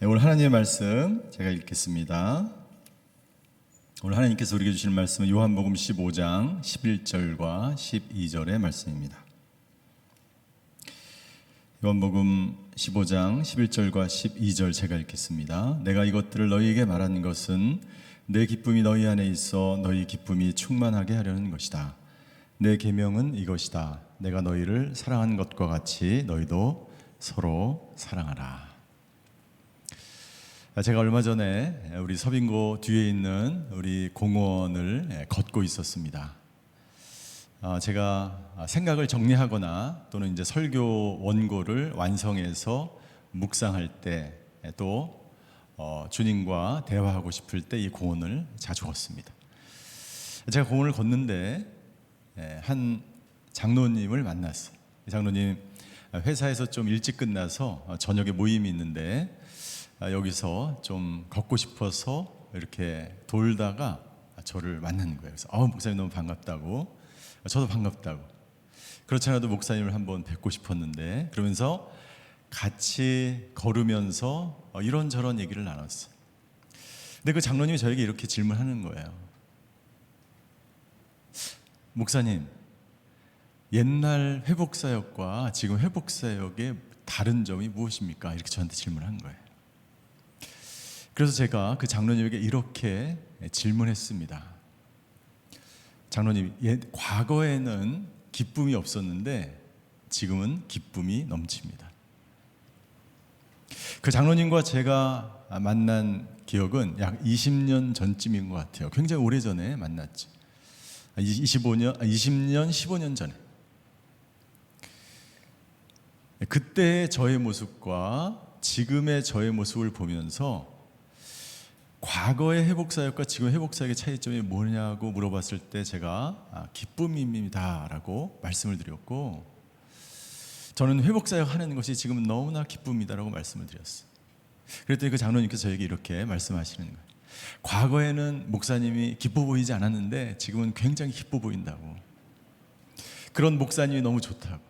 네, 오늘 하나님의 말씀 제가 읽겠습니다. 오늘 하나님께서 우리에게 주시는 말씀은 요한복음 15장 11절과 12절의 말씀입니다. 요한복음 15장 11절과 12절 제가 읽겠습니다. 내가 이것들을 너희에게 말하는 것은 내 기쁨이 너희 안에 있어 너희 기쁨이 충만하게 하려는 것이다. 내 계명은 이것이다. 내가 너희를 사랑한 것과 같이 너희도 서로 사랑하라. 제가 얼마 전에 우리 서빙고 뒤에 있는 우리 공원을 걷고 있었습니다. 아, 제가 생각을 정리하거나 또는 이제 설교 원고를 완성해서 묵상할 때또 어, 주님과 대화하고 싶을 때 이 공원을 자주 걷습니다. 제가 공원을 걷는데 예, 한 장로님을 만났어요. 이 장로님 회사에서 좀 일찍 끝나서 어, 저녁에 모임이 있는데 아, 여기서 좀 걷고 싶어서 이렇게 돌다가 저를 만나는 거예요. 그래서 아 목사님 너무 반갑다고 저도 반갑다고 그렇지 않아도 목사님을 한번 뵙고 싶었는데 그러면서 같이 걸으면서 어, 이런저런 얘기를 나눴어요. 근데 그 장로님이 저에게 이렇게 질문하는 거예요. 목사님, 옛날 회복사역과 지금 회복사역의 다른 점이 무엇입니까? 이렇게 저한테 질문한 거예요. 그래서 제가 그 장로님에게 이렇게 질문했습니다. 장로님, 옛, 과거에는 기쁨이 없었는데 지금은 기쁨이 넘칩니다. 그 장로님과 제가 만난 기억은 약 20년 전쯤인 것 같아요. 굉장히 오래 전에 만났죠. 25년, 20년, 15년 전에. 그때의 저의 모습과 지금의 저의 모습을 보면서 과거의 회복사역과 지금 회복사역의 차이점이 뭐냐고 물어봤을 때 제가 아, 기쁨입니다라고 말씀을 드렸고 저는 회복사역 하는 것이 지금은 너무나 기쁨이다라고 말씀을 드렸어요. 그랬더니 그 장로님께서 저에게 이렇게 말씀하시는 거예요. 과거에는 목사님이 기뻐 보이지 않았는데 지금은 굉장히 기뻐 보인다고. 그런 목사님이 너무 좋다고.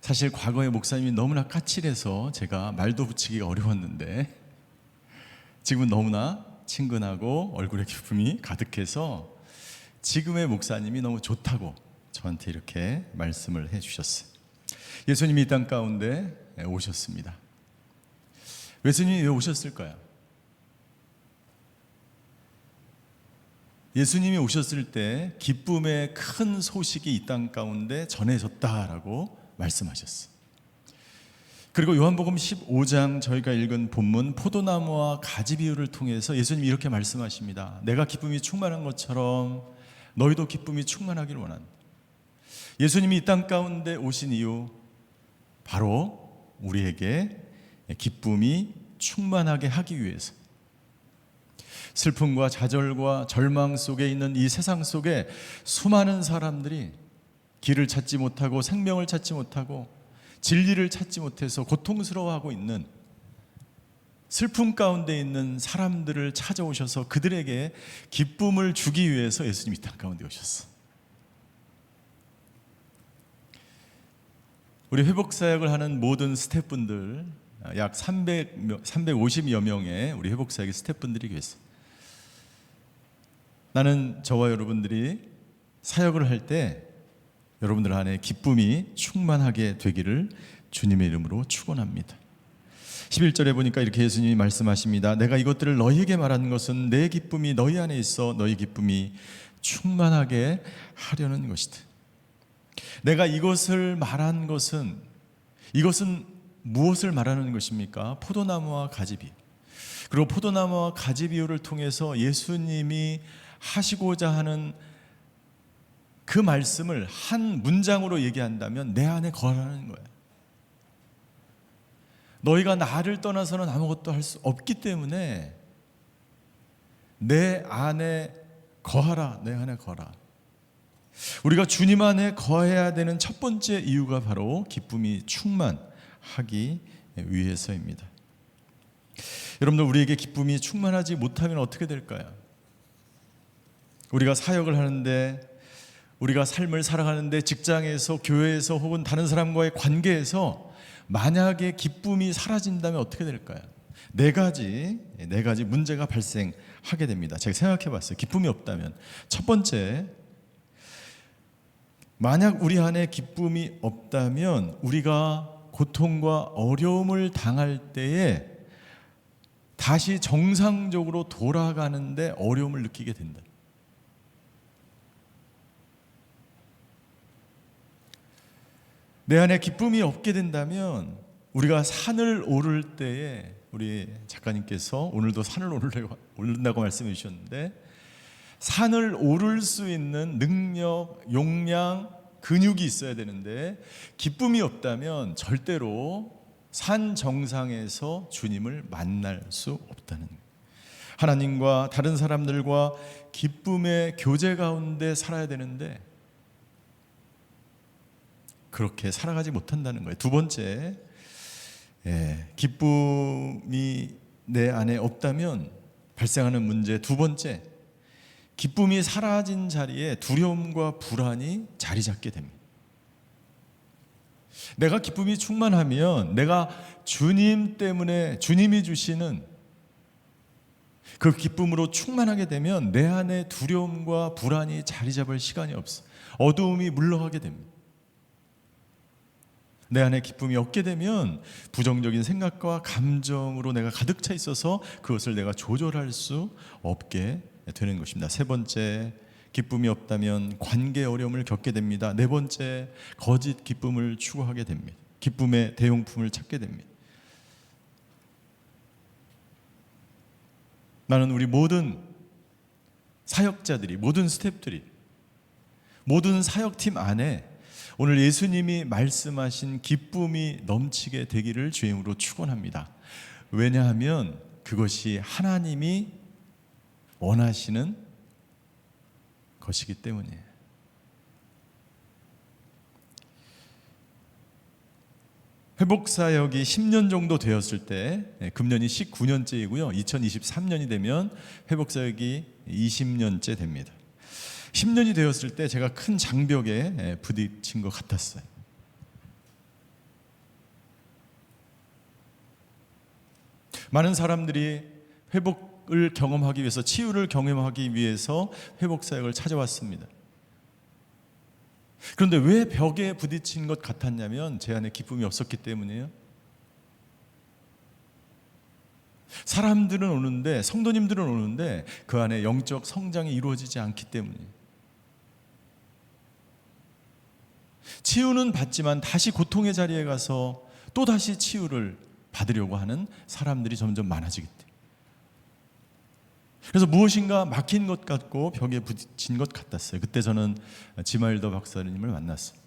사실 과거의 목사님이 너무나 까칠해서 제가 말도 붙이기가 어려웠는데 지금은 너무나 친근하고 얼굴에 기쁨이 가득해서 지금의 목사님이 너무 좋다고 저한테 이렇게 말씀을 해 주셨어요. 예수님이 이 땅 가운데 오셨습니다. 예수님이 왜 오셨을까요? 예수님이 오셨을 때 기쁨의 큰 소식이 이 땅 가운데 전해졌다라고 말씀하셨어요. 그리고 요한복음 15장 저희가 읽은 본문 포도나무와 가지 비유를 통해서 예수님이 이렇게 말씀하십니다. 내가 기쁨이 충만한 것처럼 너희도 기쁨이 충만하기를 원한다. 예수님이 이 땅 가운데 오신 이유 바로 우리에게 기쁨이 충만하게 하기 위해서 슬픔과 좌절과 절망 속에 있는 이 세상 속에 수많은 사람들이 길을 찾지 못하고 생명을 찾지 못하고 진리를 찾지 못해서 고통스러워하고 있는 슬픔 가운데 있는 사람들을 찾아오셔서 그들에게 기쁨을 주기 위해서 예수님이 땅 가운데 오셨어. 우리 회복 사역을 하는 모든 스태프분들 약 300, 350여 명의 우리 회복 사역의 스태프분들이 계세요. 나는 저와 여러분들이 사역을 할 때 여러분들 안에 기쁨이 충만하게 되기를 주님의 이름으로 축원합니다. 11절에 보니까 이렇게 예수님이 말씀하십니다. 내가 이것들을 너희에게 말하는 것은 내 기쁨이 너희 안에 있어 너희 기쁨이 충만하게 하려는 것이다. 내가 이것을 말한 것은 이것은 무엇을 말하는 것입니까? 포도나무와 가지비. 그리고 포도나무와 가지 비유를 통해서 예수님이 하시고자 하는 그 말씀을 한 문장으로 얘기한다면 내 안에 거하라는 거예요. 너희가 나를 떠나서는 아무것도 할 수 없기 때문에 내 안에 거하라, 내 안에 거라. 우리가 주님 안에 거해야 되는 첫 번째 이유가 바로 기쁨이 충만하기 위해서입니다. 여러분들 우리에게 기쁨이 충만하지 못하면 어떻게 될까요? 우리가 사역을 하는데 우리가 삶을 살아가는데 직장에서 교회에서 혹은 다른 사람과의 관계에서 만약에 기쁨이 사라진다면 어떻게 될까요? 네 가지 네 가지 문제가 발생하게 됩니다. 제가 생각해 봤어요. 기쁨이 없다면 첫 번째 만약 우리 안에 기쁨이 없다면 우리가 고통과 어려움을 당할 때에 다시 정상적으로 돌아가는데 어려움을 느끼게 된다. 내 안에 기쁨이 없게 된다면 우리가 산을 오를 때에 우리 작가님께서 오늘도 산을 오른다고 말씀해 주셨는데 산을 오를 수 있는 능력, 용량, 근육이 있어야 되는데 기쁨이 없다면 절대로 산 정상에서 주님을 만날 수 없다는 거예요. 하나님과 다른 사람들과 기쁨의 교제 가운데 살아야 되는데 그렇게 살아가지 못한다는 거예요. 두 번째, 예, 기쁨이 내 안에 없다면 발생하는 문제 두 번째, 기쁨이 사라진 자리에 두려움과 불안이 자리 잡게 됩니다. 내가 기쁨이 충만하면 내가 주님 때문에 주님이 주시는 그 기쁨으로 충만하게 되면 내 안에 두려움과 불안이 자리 잡을 시간이 없어. 어두움이 물러가게 됩니다. 내 안에 기쁨이 없게 되면 부정적인 생각과 감정으로 내가 가득 차 있어서 그것을 내가 조절할 수 없게 되는 것입니다. 세 번째, 기쁨이 없다면 관계 어려움을 겪게 됩니다. 네 번째, 거짓 기쁨을 추구하게 됩니다. 기쁨의 대용품을 찾게 됩니다. 나는 우리 모든 사역자들이, 모든 스탭들이, 모든 사역팀 안에 오늘 예수님이 말씀하신 기쁨이 넘치게 되기를 주임으로 축원합니다. 왜냐하면 그것이 하나님이 원하시는 것이기 때문이에요. 회복 사역이 10년 정도 되었을 때 예, 금년이 19년째이고요. 2023년이 되면 회복 사역이 20년째 됩니다. 10년이 되었을 때 제가 큰 장벽에 예, 부딪힌 것 같았어요. 많은 사람들이 회복을 경험하기 위해서 치유를 경험하기 위해서 회복 사역을 찾아왔습니다. 그런데 왜 벽에 부딪힌 것 같았냐면 제 안에 기쁨이 없었기 때문이에요. 사람들은 오는데 성도님들은 오는데 그 안에 영적 성장이 이루어지지 않기 때문이에요. 치유는 받지만 다시 고통의 자리에 가서 또 다시 치유를 받으려고 하는 사람들이 점점 많아지기 때문에. 그래서 무엇인가 막힌 것 같고 벽에 부딪힌 것 같았어요. 그때 저는 지마일더 박사님을 만났어요.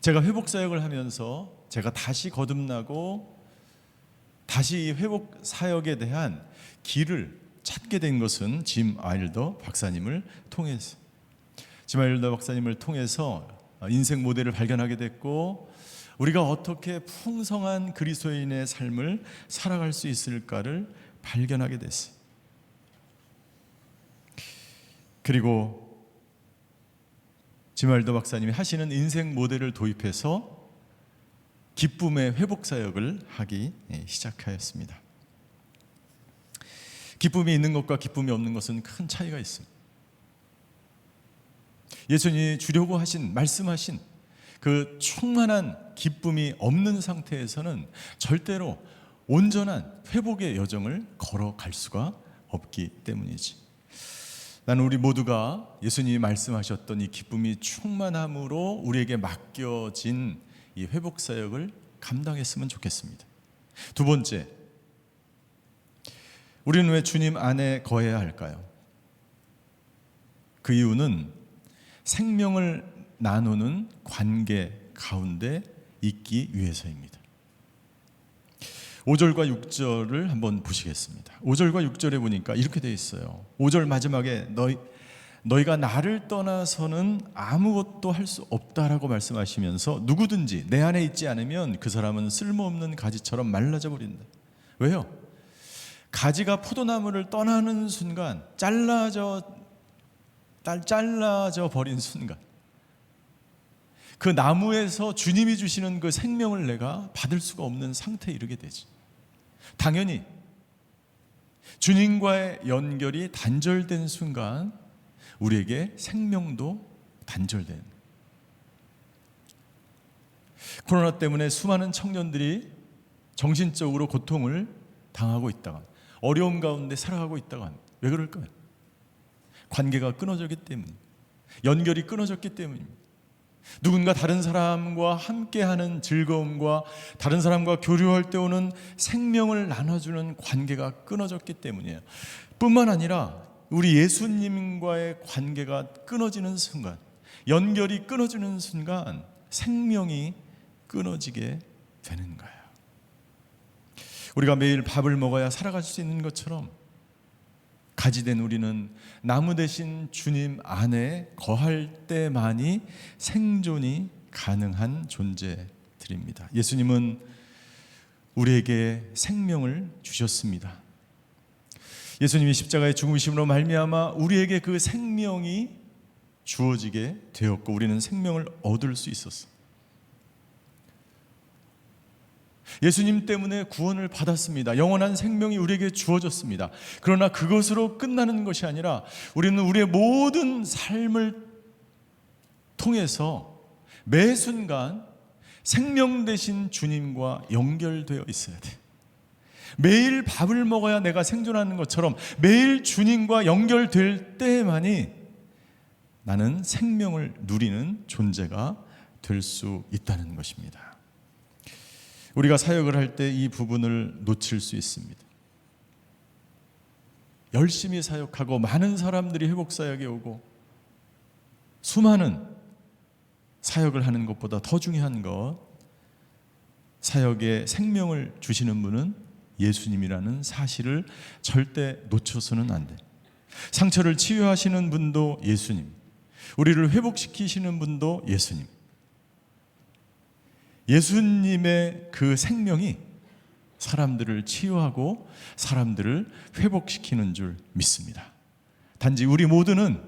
제가 회복 사역을 하면서 제가 다시 거듭나고 다시 회복 사역에 대한 길을 찾게 된 것은 짐 아일더 박사님을 통해서 짐 아일더 박사님을 통해서 인생 모델을 발견하게 됐고 우리가 어떻게 풍성한 그리스도인의 삶을 살아갈 수 있을까를 발견하게 됐어요. 그리고 지말도 박사님이 하시는 인생 모델을 도입해서 기쁨의 회복 사역을 하기 시작하였습니다. 기쁨이 있는 것과 기쁨이 없는 것은 큰 차이가 있습니다. 예수님이 주려고 하신 말씀하신 그 충만한 기쁨이 없는 상태에서는 절대로 온전한 회복의 여정을 걸어갈 수가 없기 때문이지. 나는 우리 모두가 예수님이 말씀하셨던 이 기쁨이 충만함으로 우리에게 맡겨진 이 회복 사역을 감당했으면 좋겠습니다. 두 번째, 우리는 왜 주님 안에 거해야 할까요? 그 이유는 생명을 나누는 관계 가운데 있기 위해서입니다. 5절과 6절을 한번 보시겠습니다. 5절과 6절에 보니까 이렇게 되어 있어요. 5절 마지막에 너희 너희가 나를 떠나서는 아무것도 할 수 없다라고 말씀하시면서 누구든지 내 안에 있지 않으면 그 사람은 쓸모없는 가지처럼 말라져 버린다. 왜요? 가지가 포도나무를 떠나는 순간 잘라져 잘라져 버린 순간 그 나무에서 주님이 주시는 그 생명을 내가 받을 수가 없는 상태에 이르게 되지. 당연히 주님과의 연결이 단절된 순간 우리에게 생명도 단절된. 코로나 때문에 수많은 청년들이 정신적으로 고통을 당하고 있다가 어려움 가운데 살아가고 있다가 왜 그럴까요? 관계가 끊어졌기 때문, 연결이 끊어졌기 때문입니다. 누군가 다른 사람과 함께하는 즐거움과 다른 사람과 교류할 때 오는 생명을 나눠주는 관계가 끊어졌기 때문이에요. 뿐만 아니라 우리 예수님과의 관계가 끊어지는 순간, 연결이 끊어지는 순간 생명이 끊어지게 되는 거예요. 우리가 매일 밥을 먹어야 살아갈 수 있는 것처럼 가지된 우리는 나무 대신 주님 안에 거할 때만이 생존이 가능한 존재들입니다. 예수님은 우리에게 생명을 주셨습니다. 예수님이 십자가의 죽으심으로 말미암아 우리에게 그 생명이 주어지게 되었고 우리는 생명을 얻을 수 있었어. 예수님 때문에 구원을 받았습니다. 영원한 생명이 우리에게 주어졌습니다. 그러나 그것으로 끝나는 것이 아니라 우리는 우리의 모든 삶을 통해서 매 순간 생명 되신 주님과 연결되어 있어야 돼. 매일 밥을 먹어야 내가 생존하는 것처럼 매일 주님과 연결될 때만이 나는 생명을 누리는 존재가 될 수 있다는 것입니다. 우리가 사역을 할 때 이 부분을 놓칠 수 있습니다. 열심히 사역하고 많은 사람들이 회복 사역에 오고 수많은 사역을 하는 것보다 더 중요한 것 사역에 생명을 주시는 분은 예수님이라는 사실을 절대 놓쳐서는 안 돼. 상처를 치유하시는 분도 예수님. 우리를 회복시키시는 분도 예수님. 예수님의 그 생명이 사람들을 치유하고 사람들을 회복시키는 줄 믿습니다. 단지 우리 모두는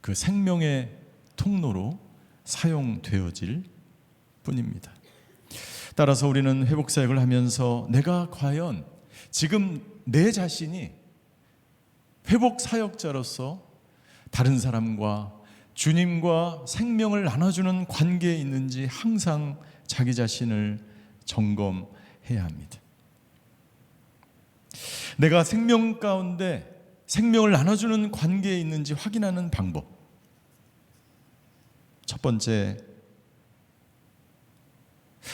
그 생명의 통로로 사용되어질 뿐입니다. 따라서 우리는 회복 사역을 하면서 내가 과연 지금 내 자신이 회복 사역자로서 다른 사람과 주님과 생명을 나눠주는 관계에 있는지 항상 자기 자신을 점검해야 합니다. 내가 생명 가운데 생명을 나눠주는 관계에 있는지 확인하는 방법. 첫 번째,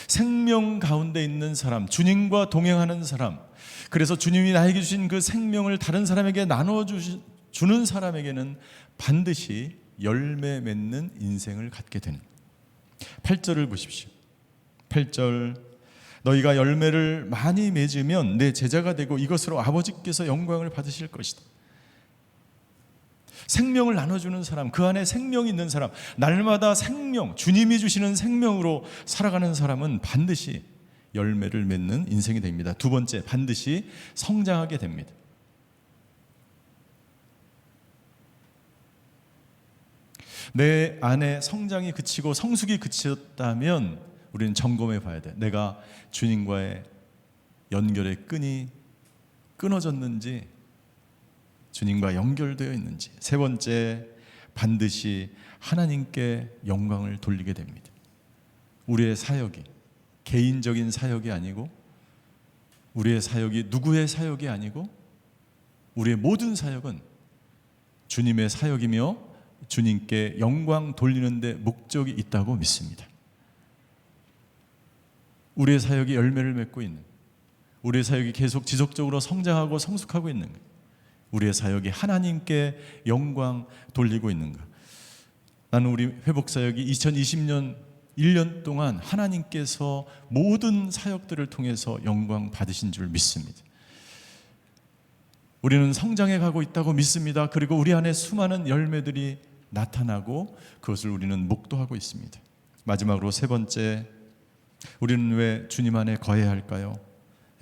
생명 가운데 있는 사람, 주님과 동행하는 사람, 그래서 주님이 나에게 주신 그 생명을 다른 사람에게 나눠 주는 사람에게는 반드시 열매 맺는 인생을 갖게 되는 8절을 보십시오. 8절 너희가 열매를 많이 맺으면 내 제자가 되고 이것으로 아버지께서 영광을 받으실 것이다. 생명을 나눠주는 사람, 그 안에 생명이 있는 사람, 날마다 생명, 주님이 주시는 생명으로 살아가는 사람은 반드시 열매를 맺는 인생이 됩니다. 두 번째, 반드시 성장하게 됩니다. 내 안에 성장이 그치고 성숙이 그쳤다면 우리는 점검해 봐야 돼. 내가 주님과의 연결의 끈이 끊어졌는지 주님과 연결되어 있는지. 세 번째, 반드시 하나님께 영광을 돌리게 됩니다. 우리의 사역이 개인적인 사역이 아니고 우리의 사역이 누구의 사역이 아니고 우리의 모든 사역은 주님의 사역이며 주님께 영광 돌리는데 목적이 있다고 믿습니다. 우리의 사역이 열매를 맺고 있는, 우리의 사역이 계속 지속적으로 성장하고 성숙하고 있는 것, 우리의 사역이 하나님께 영광 돌리고 있는가. 나는 우리 회복 사역이 2020년 1년 동안 하나님께서 모든 사역들을 통해서 영광 받으신 줄 믿습니다. 우리는 성장해 가고 있다고 믿습니다. 그리고 우리 안에 수많은 열매들이 나타나고 그것을 우리는 목도하고 있습니다. 마지막으로 세 번째, 우리는 왜 주님 안에 거해야 할까요?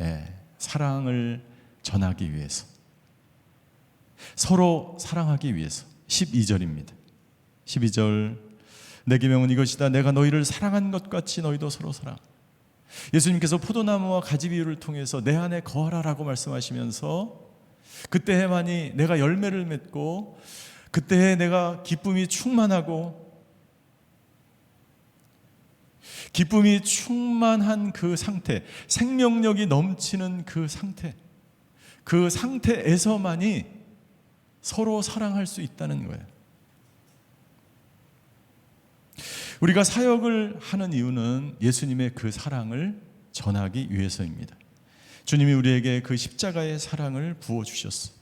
예, 사랑을 전하기 위해서. 서로 사랑하기 위해서. 12절입니다. 12절 내 계명은 이것이다. 내가 너희를 사랑한 것 같이 너희도 서로 사랑. 예수님께서 포도나무와 가지 비유를 통해서 내 안에 거하라라고 말씀하시면서 그때에만이 내가 열매를 맺고 그때에 내가 기쁨이 충만하고 기쁨이 충만한 그 상태, 생명력이 넘치는 그 상태, 그 상태에서만이 서로 사랑할 수 있다는 거예요. 우리가 사역을 하는 이유는 예수님의 그 사랑을 전하기 위해서입니다. 주님이 우리에게 그 십자가의 사랑을 부어 주셨어.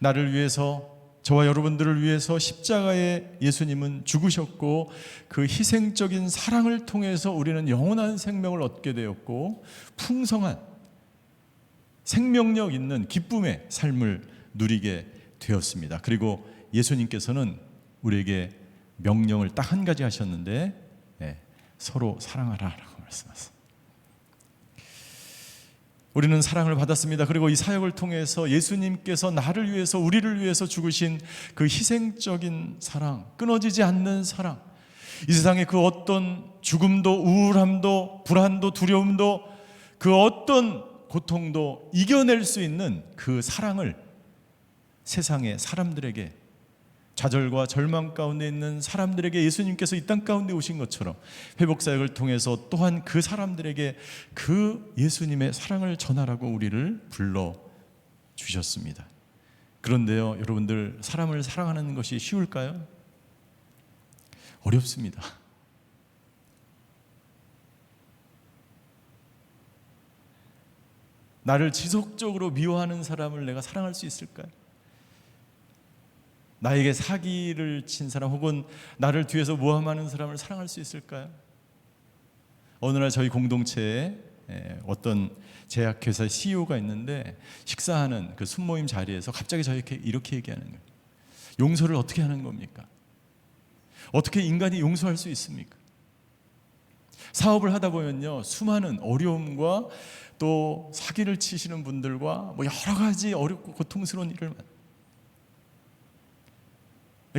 나를 위해서 저와 여러분들을 위해서 십자가에 예수님은 죽으셨고 그 희생적인 사랑을 통해서 우리는 영원한 생명을 얻게 되었고 풍성한 생명력 있는 기쁨의 삶을 누리게 되었습니다. 그리고 예수님께서는 우리에게 명령을 딱 한 가지 하셨는데 예, 서로 사랑하라라고 말씀하셨어요. 우리는 사랑을 받았습니다. 그리고 이 사역을 통해서 예수님께서 나를 위해서 우리를 위해서 죽으신 그 희생적인 사랑, 끊어지지 않는 사랑. 이 세상의 그 어떤 죽음도 우울함도 불안도 두려움도 그 어떤 고통도 이겨낼 수 있는 그 사랑을 세상의 사람들에게 좌절과 절망 가운데 있는 사람들에게 예수님께서 이 땅 가운데 오신 것처럼 회복 사역을 통해서 또한 그 사람들에게 그 예수님의 사랑을 전하라고 우리를 불러 주셨습니다. 그런데요, 여러분들 사람을 사랑하는 것이 쉬울까요? 어렵습니다. 나를 지속적으로 미워하는 사람을 내가 사랑할 수 있을까요? 나에게 사기를 친 사람 혹은 나를 뒤에서 모함하는 사람을 사랑할 수 있을까요? 어느 날 저희 공동체에 어떤 제약회사 CEO가 있는데 식사하는 그 순모임 자리에서 갑자기 저에게 이렇게 얘기하는 거예요. 용서를 어떻게 하는 겁니까? 어떻게 인간이 용서할 수 있습니까? 사업을 하다 보면요 수많은 어려움과 또 사기를 치시는 분들과 뭐 여러 가지 어렵고 고통스러운 일을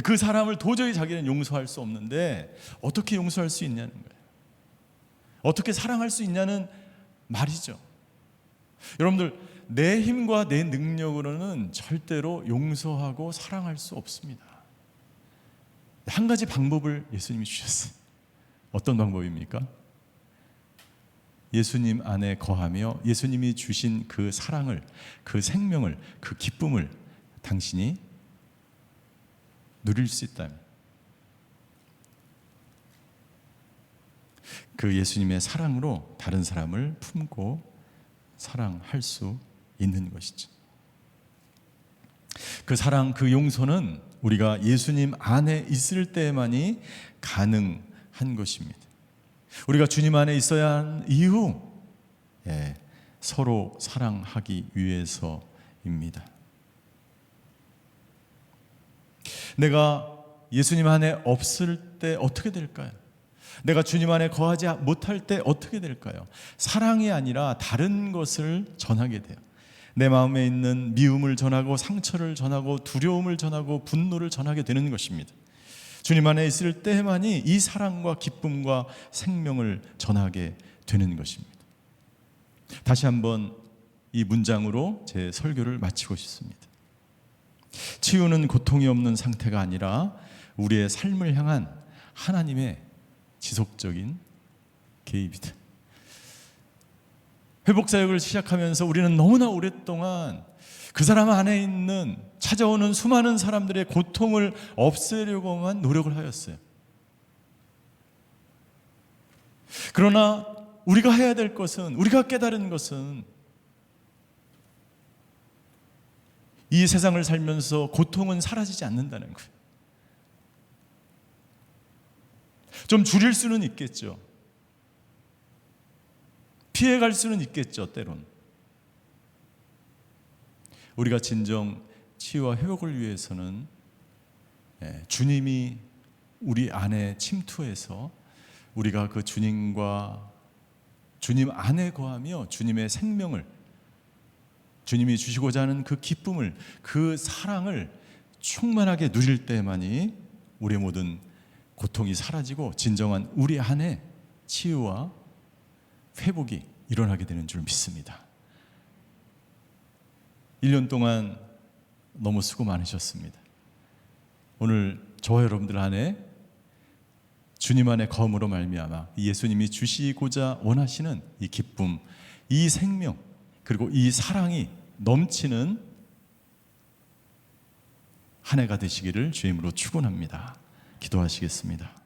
그 사람을 도저히 자기는 용서할 수 없는데 어떻게 용서할 수 있냐는 거예요. 어떻게 사랑할 수 있냐는 말이죠. 여러분들 내 힘과 내 능력으로는 절대로 용서하고 사랑할 수 없습니다. 한 가지 방법을 예수님이 주셨어요. 어떤 방법입니까? 예수님 안에 거하며 예수님이 주신 그 사랑을, 그 생명을, 그 기쁨을 당신이 누릴 수 있다면 그 예수님의 사랑으로 다른 사람을 품고 사랑할 수 있는 것이죠. 그 사랑, 그 용서는 우리가 예수님 안에 있을 때만이 가능한 것입니다. 우리가 주님 안에 있어야 한 이유, 예, 서로 사랑하기 위해서입니다. 내가 예수님 안에 없을 때 어떻게 될까요? 내가 주님 안에 거하지 못할 때 어떻게 될까요? 사랑이 아니라 다른 것을 전하게 돼요. 내 마음에 있는 미움을 전하고 상처를 전하고 두려움을 전하고 분노를 전하게 되는 것입니다. 주님 안에 있을 때만이 이 사랑과 기쁨과 생명을 전하게 되는 것입니다. 다시 한번 이 문장으로 제 설교를 마치고 싶습니다. 치유는 고통이 없는 상태가 아니라 우리의 삶을 향한 하나님의 지속적인 개입이다. 회복 사역을 시작하면서 우리는 너무나 오랫동안 그 사람 안에 있는 찾아오는 수많은 사람들의 고통을 없애려고만 노력을 하였어요. 그러나 우리가 해야 될 것은 우리가 깨달은 것은 이 세상을 살면서 고통은 사라지지 않는다는 거예요. 좀 줄일 수는 있겠죠. 피해갈 수는 있겠죠, 때론. 우리가 진정 치유와 회복을 위해서는 예, 주님이 우리 안에 침투해서 우리가 그 주님과 주님 안에 거하며 주님의 생명을 주님이 주시고자 하는 그 기쁨을 그 사랑을 충만하게 누릴 때만이 우리 모든 고통이 사라지고 진정한 우리 안에 치유와 회복이 일어나게 되는 줄 믿습니다. 1년 동안 너무 수고 많으셨습니다. 오늘 저와 여러분들 안에 주님 안의 검으로 말미암아 예수님이 주시고자 원하시는 이 기쁨, 이 생명, 그리고 이 사랑이 넘치는 한 해가 되시기를 주임으로 축원합니다. 기도하시겠습니다.